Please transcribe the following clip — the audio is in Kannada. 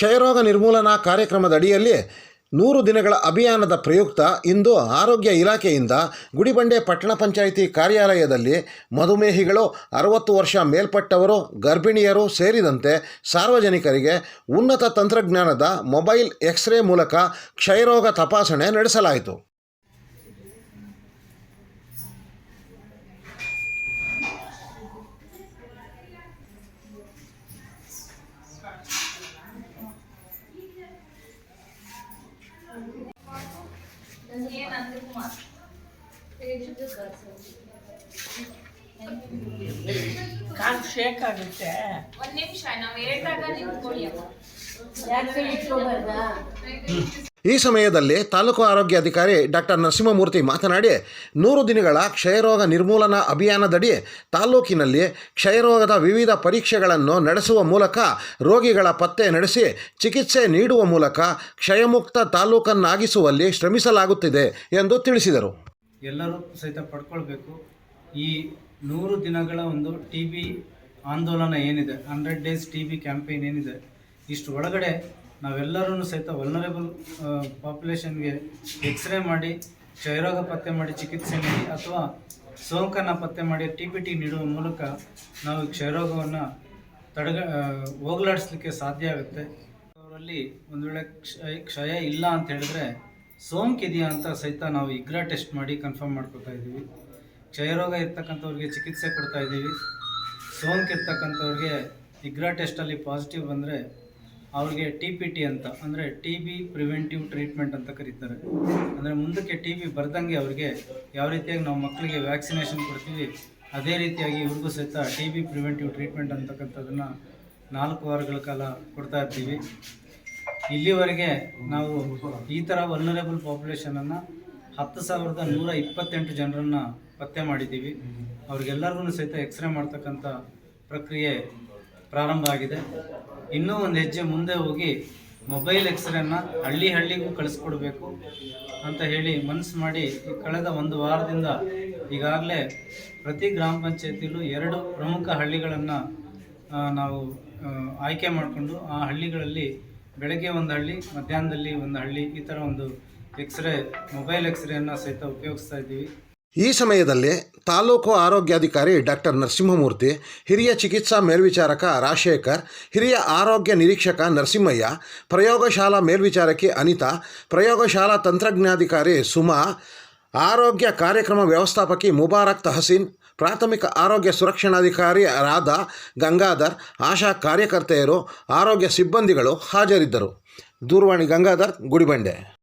ಕ್ಷಯರೋಗ ನಿರ್ಮೂಲನಾ ಕಾರ್ಯಕ್ರಮದಡಿಯಲ್ಲಿ ನೂರು ದಿನಗಳ ಅಭಿಯಾನದ ಪ್ರಯುಕ್ತ ಇಂದು ಆರೋಗ್ಯ ಇಲಾಖೆಯಿಂದ ಗುಡಿಬಂಡೆ ಪಟ್ಟಣ ಪಂಚಾಯಿತಿ ಕಾರ್ಯಾಲಯದಲ್ಲಿ ಮಧುಮೇಹಿಗಳು ಅರವತ್ತು ವರ್ಷ ಮೇಲ್ಪಟ್ಟವರು, ಗರ್ಭಿಣಿಯರು ಸೇರಿದಂತೆ ಸಾರ್ವಜನಿಕರಿಗೆ ಉನ್ನತ ತಂತ್ರಜ್ಞಾನದ ಮೊಬೈಲ್ ಎಕ್ಸ್ರೇ ಮೂಲಕ ಕ್ಷಯರೋಗ ತಪಾಸಣೆ ನಡೆಸಲಾಯಿತು. ಎ ನಂದಕುಮಾರ್ ಕಾಲು ಶೇಕ್ ಆಗುತ್ತೆ. ಒಂದು ನಿಮಿಷ ನಾವ್ ಹೇಳ್ದಾಗ ನಿಂತ್ಕೊಳ್ಳಿ ಅಮ್ಮ. ಈ ಸಮಯದಲ್ಲಿ ತಾಲೂಕು ಆರೋಗ್ಯಾಧಿಕಾರಿ ಡಾಕ್ಟರ್ ನರಸಿಂಹಮೂರ್ತಿ ಮಾತನಾಡಿ, ನೂರು ದಿನಗಳ ಕ್ಷಯರೋಗ ನಿರ್ಮೂಲನಾ ಅಭಿಯಾನದಡಿ ತಾಲೂಕಿನಲ್ಲಿ ಕ್ಷಯರೋಗದ ವಿವಿಧ ಪರೀಕ್ಷೆಗಳನ್ನು ನಡೆಸುವ ಮೂಲಕ, ರೋಗಿಗಳ ಪತ್ತೆ ನಡೆಸಿ ಚಿಕಿತ್ಸೆ ನೀಡುವ ಮೂಲಕ ಕ್ಷಯಮುಕ್ತ ತಾಲೂಕನ್ನಾಗಿಸುವಲ್ಲಿ ಶ್ರಮಿಸಲಾಗುತ್ತಿದೆ ಎಂದು ತಿಳಿಸಿದರು. ಎಲ್ಲರೂ ಸಹಿತ ಪಡ್ಕೊಳ್ಬೇಕು. ಈ ನೂರು ದಿನಗಳ ಒಂದು ಟಿ ಆಂದೋಲನ ಏನಿದೆ, ಹಂಡ್ರೆಡ್ ಡೇಸ್ ಟಿ ಕ್ಯಾಂಪೇನ್ ಏನಿದೆ, ಇಷ್ಟು ಒಳಗಡೆ ನಾವೆಲ್ಲರೂ ಸಹಿತ ವಲ್ನರೇಬಲ್ ಪಾಪ್ಯುಲೇಷನ್ಗೆ ಎಕ್ಸ್ರೇ ಮಾಡಿ, ಕ್ಷಯರೋಗ ಪತ್ತೆ ಮಾಡಿ ಚಿಕಿತ್ಸೆ ನೀಡಿ ಅಥವಾ ಸೋಂಕನ್ನು ಪತ್ತೆ ಮಾಡಿ ಟಿ ಪಿ ಟಿ ನೀಡುವ ಮೂಲಕ ನಾವು ಕ್ಷಯರೋಗವನ್ನು ತಡೆಗ ಹೋಗಲಾಡಿಸ್ಲಿಕ್ಕೆ ಸಾಧ್ಯ ಆಗುತ್ತೆ. ಅವರಲ್ಲಿ ಒಂದು ವೇಳೆ ಕ್ಷಯ ಕ್ಷಯ ಇಲ್ಲ ಅಂತ ಹೇಳಿದ್ರೆ ಸೋಂಕಿದೆಯಾ ಅಂತ ಸಹಿತ ನಾವು ಇಗ್ರಾ ಟೆಸ್ಟ್ ಮಾಡಿ ಕನ್ಫರ್ಮ್ ಮಾಡ್ಕೊತಾ ಇದ್ದೀವಿ. ಕ್ಷಯರೋಗ ಇರ್ತಕ್ಕಂಥವ್ರಿಗೆ ಚಿಕಿತ್ಸೆ ಕೊಡ್ತಾ ಇದ್ದೀವಿ. ಸೋಂಕು ಇರ್ತಕ್ಕಂಥವ್ರಿಗೆ ಇಗ್ರಾ ಟೆಸ್ಟಲ್ಲಿ ಪಾಸಿಟಿವ್ ಬಂದರೆ ಅವ್ರಿಗೆ ಟಿ ಪಿ ಟಿ ಅಂತ, ಅಂದರೆ ಟಿ ಬಿ ಪ್ರಿವೆಂಟಿವ್ ಟ್ರೀಟ್ಮೆಂಟ್ ಅಂತ ಕರೀತಾರೆ. ಅಂದರೆ ಮುಂದಕ್ಕೆ ಟಿ ಬಿ ಬರ್ದಂಗೆ ಅವ್ರಿಗೆ ಯಾವ ರೀತಿಯಾಗಿ ನಾವು ಮಕ್ಕಳಿಗೆ ವ್ಯಾಕ್ಸಿನೇಷನ್ ಕೊಡ್ತೀವಿ, ಅದೇ ರೀತಿಯಾಗಿ ಇವ್ರಿಗೂ ಸಹಿತ ಟಿ ಬಿ ಪ್ರಿವೆಂಟಿವ್ ಟ್ರೀಟ್ಮೆಂಟ್ ಅಂತಕ್ಕಂಥದ್ದನ್ನು ನಾಲ್ಕು ವಾರಗಳ ಕಾಲ ಕೊಡ್ತಾ ಇರ್ತೀವಿ. ಇಲ್ಲಿವರೆಗೆ ನಾವು ಈ ಥರ ವಲ್ನರೇಬಲ್ ಪಾಪ್ಯುಲೇಷನನ್ನು ಹತ್ತು ಸಾವಿರದ ನೂರ ಇಪ್ಪತ್ತೆಂಟು ಜನರನ್ನು ಪತ್ತೆ ಮಾಡಿದ್ದೀವಿ. ಅವ್ರಿಗೆಲ್ಲರಿಗೂ ಸಹಿತ ಎಕ್ಸ್ರೇ ಮಾಡ್ತಕ್ಕಂಥ ಪ್ರಕ್ರಿಯೆ ಪ್ರಾರಂಭ ಆಗಿದೆ. ಇನ್ನೂ ಒಂದು ಹೆಜ್ಜೆ ಮುಂದೆ ಹೋಗಿ ಮೊಬೈಲ್ ಎಕ್ಸ್ರೇನ ಹಳ್ಳಿ ಹಳ್ಳಿಗೂ ಕಳಿಸ್ಕೊಡ್ಬೇಕು ಅಂತ ಹೇಳಿ ಮನಸ್ಸು ಮಾಡಿ ಕಳೆದ ಒಂದು ವಾರದಿಂದ ಈಗಾಗಲೇ ಪ್ರತಿ ಗ್ರಾಮ ಪಂಚಾಯತಿಲೂ ಎರಡು ಪ್ರಮುಖ ಹಳ್ಳಿಗಳನ್ನು ನಾವು ಆಯ್ಕೆ ಮಾಡಿಕೊಂಡು ಆ ಹಳ್ಳಿಗಳಲ್ಲಿ ಬೆಳಗ್ಗೆ ಒಂದು ಹಳ್ಳಿ, ಮಧ್ಯಾಹ್ನದಲ್ಲಿ ಒಂದು ಹಳ್ಳಿ ಈ ಥರ ಒಂದು ಎಕ್ಸ್ರೇ ಮೊಬೈಲ್ ಎಕ್ಸ್ರೇಯನ್ನು ಸಹಿತ ಉಪಯೋಗಿಸ್ತಾ ಇದ್ದೀವಿ. ಈ ಸಮಯದಲ್ಲಿ ತಾಲೂಕು ಆರೋಗ್ಯಾಧಿಕಾರಿ ಡಾಕ್ಟರ್ ನರಸಿಂಹಮೂರ್ತಿ, ಹಿರಿಯ ಚಿಕಿತ್ಸಾ ಮೇಲ್ವಿಚಾರಕ ರಾಜಶೇಖರ್, ಹಿರಿಯ ಆರೋಗ್ಯ ನಿರೀಕ್ಷಕ ನರಸಿಂಹಯ್ಯ, ಪ್ರಯೋಗಶಾಲಾ ಮೇಲ್ವಿಚಾರಕಿ ಅನಿತಾ, ಪ್ರಯೋಗಶಾಲಾ ತಂತ್ರಜ್ಞಾಧಿಕಾರಿ ಸುಮಾ, ಆರೋಗ್ಯ ಕಾರ್ಯಕ್ರಮ ವ್ಯವಸ್ಥಾಪಕಿ ಮುಬಾರಕ್ ತಹಸೀನ್, ಪ್ರಾಥಮಿಕ ಆರೋಗ್ಯ ಸುರಕ್ಷಣಾಧಿಕಾರಿ ರಾಧಾ ಗಂಗಾಧರ್, ಆಶಾ ಕಾರ್ಯಕರ್ತೆಯರು, ಆರೋಗ್ಯ ಸಿಬ್ಬಂದಿಗಳು ಹಾಜರಿದ್ದರು. ದೂರವಾಣಿ ಗಂಗಾಧರ್, ಗುಡಿಬಂಡೆ.